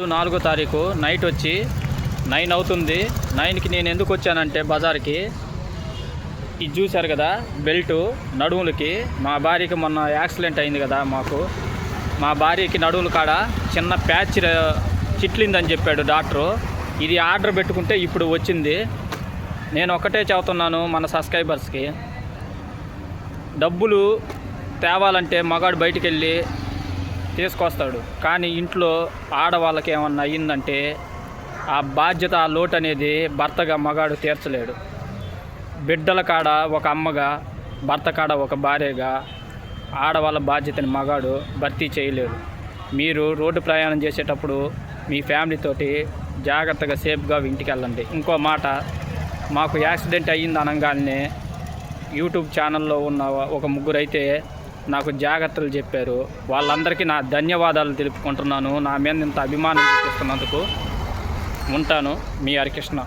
నాలుగో తారీఖు నైట్ వచ్చి నైన్ అవుతుంది. నైన్కి నేను ఎందుకు వచ్చానంటే బజార్కి. ఇది చూశారు కదా బెల్టు నడుములకి. మా భార్యకి మొన్న యాక్సిడెంట్ అయింది కదా మాకు. మా భార్యకి నడుముల కాడ చిన్న ప్యాచ్ చిట్లిందని చెప్పాడు డాక్టరు. ఇది ఆర్డర్ పెట్టుకుంటే ఇప్పుడు వచ్చింది. నేను ఒకటే చెబుతున్నాను మన సబ్స్క్రైబర్స్కి. డబ్బులు తేవాలంటే మగాడు బయటికి వెళ్ళి తీసుకొస్తాడు. కానీ ఇంట్లో ఆడవాళ్ళకి ఏమన్నా అయ్యిందంటే ఆ బాధ్యత ఆ లోటు అనేది భర్తగా మగాడు తీర్చలేడు. బిడ్డల కాడ ఒక అమ్మగా భర్త కాడ ఒక భార్యగా ఆడవాళ్ళ బాధ్యతని మగాడు భర్తీ చేయలేడు. మీరు రోడ్డు ప్రయాణం చేసేటప్పుడు మీ ఫ్యామిలీతోటి జాగ్రత్తగా సేఫ్గా ఇంటికి వెళ్ళండి ఇంకో మాట మాకు యాక్సిడెంట్ అయ్యింది అనగానే యూట్యూబ్ ఛానల్లో ఉన్న ఒక ముగ్గురైతే నాకు జాగ్రత్తలు చెప్పారు. వాళ్ళందరికీ నా ధన్యవాదాలు తెలుపుకుంటున్నాను. నా మీద ఇంత అభిమానం చూపిస్తున్నందుకు ఉంటాను. మీ హరికృష్ణ.